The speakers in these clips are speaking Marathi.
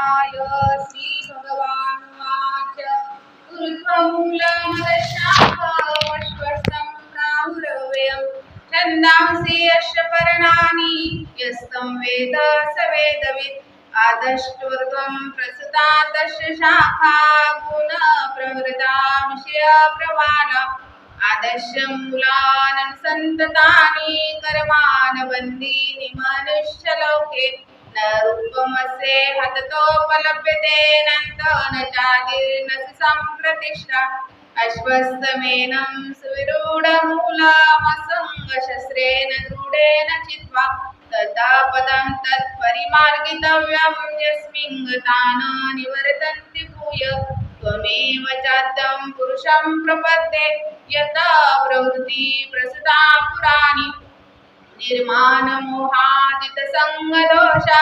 नमः श्रीभगवानुवाच ऊर्ध्वमूलमदशाखमश्वत्थं प्राहुरव्ययम् छन्दांसि यस्य पर्णानि यस्तं वेद स वेदवित्. आदष्ट्वर्गं शाखा तस्य शाखा गुणप्रवृता विषयप्रवाला आदस्य मूलाननुसन्ततानि कर्मानबन्दीनि मनुष्यलोके. रूपमसे हततोपलभ्यते नन्त न सम्प्रतिष्ठा। अश्वस्तमेनं सुविरूढमूलमसङ्गशस्त्रेण दृढेन चित्वा तदा पदं तत्परिमार्गितव्यं यस्मिन् गता न निवर्तन्ति भूय। त्वमेव चाद्यं पुरुषं प्रपद्ये। यथा प्रवृत्ति प्रसृता पुराणि। निर्माणमोहादितसङ्गदोषा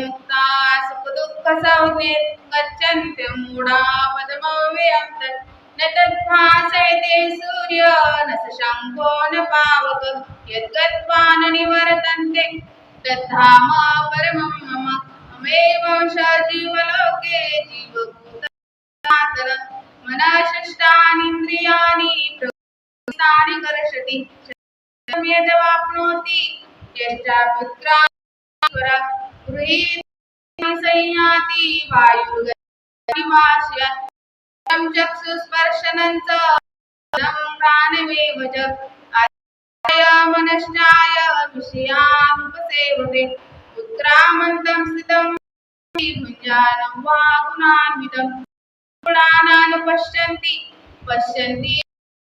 मुक्ता सुख दुःख सुखदुःखसंज्ञे गच्छन्त्यमूढा मूढा पदमव्यंत न तद्भासयते सूर्य न शशाङ्को न पावक यद्गत्वा न निवर्तन्ते तद्धाम परमं मम ममेव जीवलोके प्रवृत्तानि कर्षति यदवाप्नोति यश्चापुत्रा पुत्रा संयाति वायुर्गतिवास्य चक्षुस्पर्शनं च प्राणमेव च। मनश्चाय विषयानुपसेवते पुत्रामन्तं स्थितं भुञ्जानं वा गुणान्वितं। गुणानानुपश्यन्ति पश्यन्ति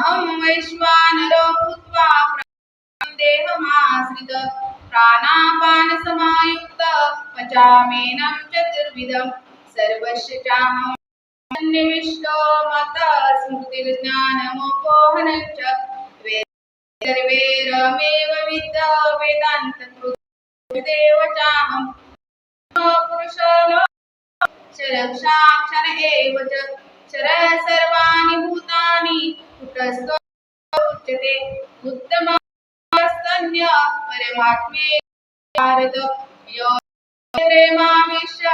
अहं वैश्वानरो भूत्वा देहमाश्रित प्राणापानसमायुक्त पचामेनं चतुर्विधं सर्वस्य चाहं सन्निविष्टो मतः स्मृतिर्ज्ञानमपोहनं च वेद सर्वैरमेव विद्ध वेदान्तकृदेव चाहं। पुरुषो शरक्षाक्षर एव च क्षर सर्वा कुटस्थो उच्यते उत्तमस्तन्य परमात्मे भारत यो प्रेमाविश्य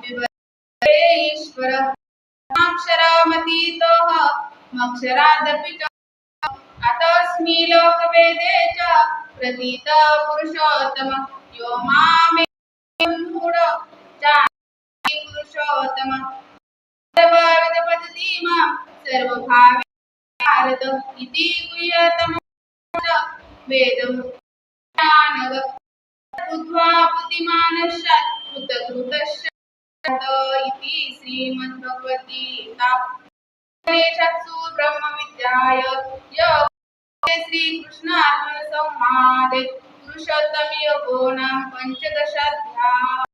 विवर्ते ईश्वर. अक्षरमतीतः मक्षरादपि च अतस्मि लोकवेदे च प्रतीत पुरुषोत्तम. यो मामे मूढ जानाति पुरुषोत्तम. सर्वविधपद्धती मां सर्वभावे भारत इति गुह्यतम वेदमुद्रानव बुद्ध्वा बुद्धिमानश्च कृतकृतश्च इति श्रीमद्भगवद्गीता उपनिषत्सु ब्रह्मविद्याय योग श्रीकृष्णार्जुन नाम पञ्चदशाध्याय